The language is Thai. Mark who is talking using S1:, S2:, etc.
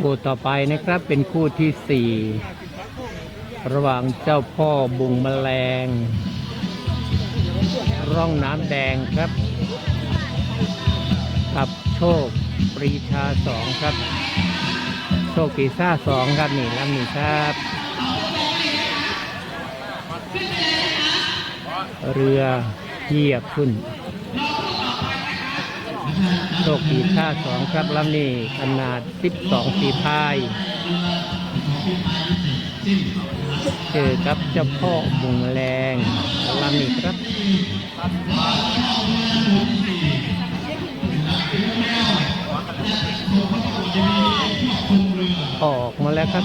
S1: คู่ต่อไปนะครับเป็นคู่ที่สี่ระหว่างเจ้าพ่อบุงแมลง ร่องน้ำแดงครับ กับโชคปรีชาสองครับ โชคปีซ่าสองครับนี่ลำนี้ครับ เรือเหยียบขึ้น โชคปีท่าสองครับลำนี้ขนาด 12ฝีพาย เจอกับเจ้าพ่อบุงแรงลำนี้ครับออกมาแล้วครับ